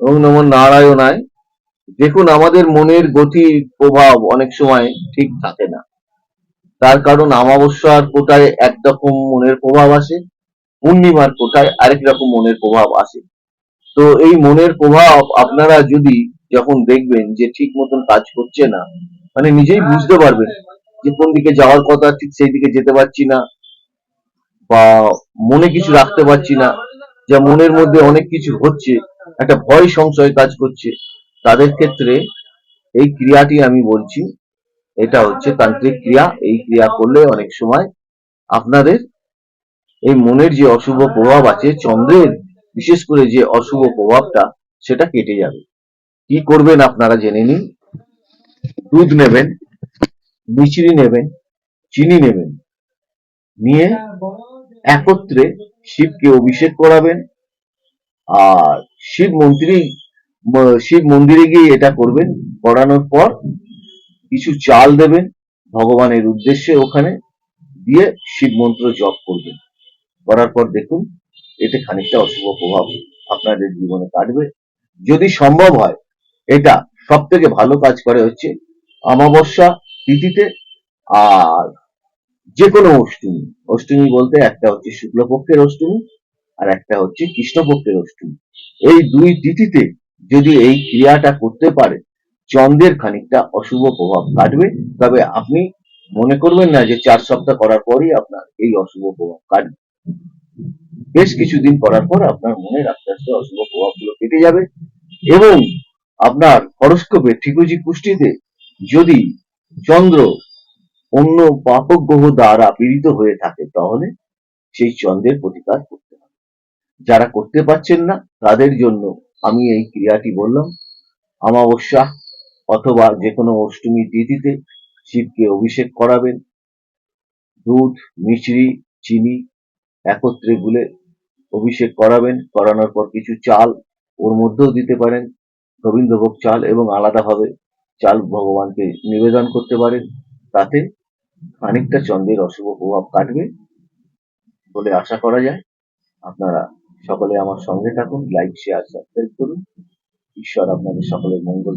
ওম নম নারায়ণায়। দেখুন, আমাদের মনের গতির প্রভাব অনেক সময় ঠিক থাকে না। তার কারণ অমাবস্যার কোটায় একরকম মনের প্রভাব আসে, পূর্ণিমার কোটায় আরেক রকম মনের প্রভাব আসে। তো এই মনের প্রভাব আপনারা যদি যখন দেখবেন যে ঠিক মতন কাজ করছে না মানে নিজেই বুঝতে পারবেন যে কোন দিকে যাওয়ার কথা, ঠিক সেই দিকে যেতে পারছি না বা মনে কিছু রাখতে পারছি না, যা মনের মধ্যে অনেক কিছু হচ্ছে একটা ভয় সংশয় কাজ করছে। তাদের ক্ষেত্রে এই ক্রিয়াটি আমি বলছি, এটা হচ্ছে তান্ত্রিক ক্রিয়া। এই ক্রিয়া করলে অনেক সময় আপনাদের এই মনের যে অশুভ প্রভাব আছে, চন্দ্রের বিশেষ করে যে অশুভ প্রভাবটা, সেটা কেটে যাবে। কি করবেন আপনারা জেনে নিন। দুধ নেবেন মিচড়ি নেবেন, চিনি নেবেন। নিয়ে একত্রে শিবকে অভিষেক করাবেন। আর শিব মন্ত্রী শিব মন্দিরে গিয়ে এটা করবেন। করানোর পর কিছু চাল দেবেন ভগবানের উদ্দেশ্যে ওখানে দিয়ে শিব মন্ত্র জপ করবেন। করার পর দেখুন, এতে খানিকটা অশুভ প্রভাব আপনাদের জীবনে কাটবে। যদি সম্ভব হয়, এটা সব থেকে ভালো কাজ করে হচ্ছে অমাবস্যা তিথিতে আর যে কোনো অষ্টমী। অষ্টমী বলতে একটা হচ্ছে শুক্লপক্ষের অষ্টমী আর একটা হচ্ছে কৃষ্ণপক্ষের অষ্টমী। এই দুই তিথিতে যদি এই ক্রিয়াটা করতে পারে, চন্দ্রের খানিকটা অশুভ প্রভাব কাটবে। তবে আপনি মনে করবেন না যে চার সপ্তাহ করার পরই আপনার এই অশুভ প্রভাব কাটবে। বেশ কিছুদিন করার পর আপনার মনের আস্তে আস্তে অশুভ প্রভাবগুলো কেটে যাবে এবং আপনার হরস্কোপে ঠিকুজি কুষ্টিতে যদি চন্দ্র অন্য পাপক গ্রহ দ্বারা পীড়িত হয়ে থাকে, তাহলে সেই চন্দ্রের প্রতিকার যারা করতে পারছেন না, তাদের জন্য আমি এই ক্রিয়াটি বললাম। অমাবস্যা অথবা যে কোনো অষ্টমী তিথিতে শিবকে অভিষেক করাবেন। দুধ, মিছরি, চিনি একত্রে গুলে অভিষেক করাবেন। করানোর পর কিছু চাল ওর মধ্যেও দিতে পারেন। গোবিন্দভোগ চাল এবং আলাদাভাবে চাল ভগবানকে নিবেদন করতে পারেন। তাতে খানিকটা চন্দ্রের অশুভ প্রভাব কাটবে বলে আশা করা যায়। আপনারা সকলে আমার সঙ্গে থাকুন লাইক শেয়ার সাবস্ক্রাইব করুন ঈশ্বর আপনাদের সকলের মঙ্গল।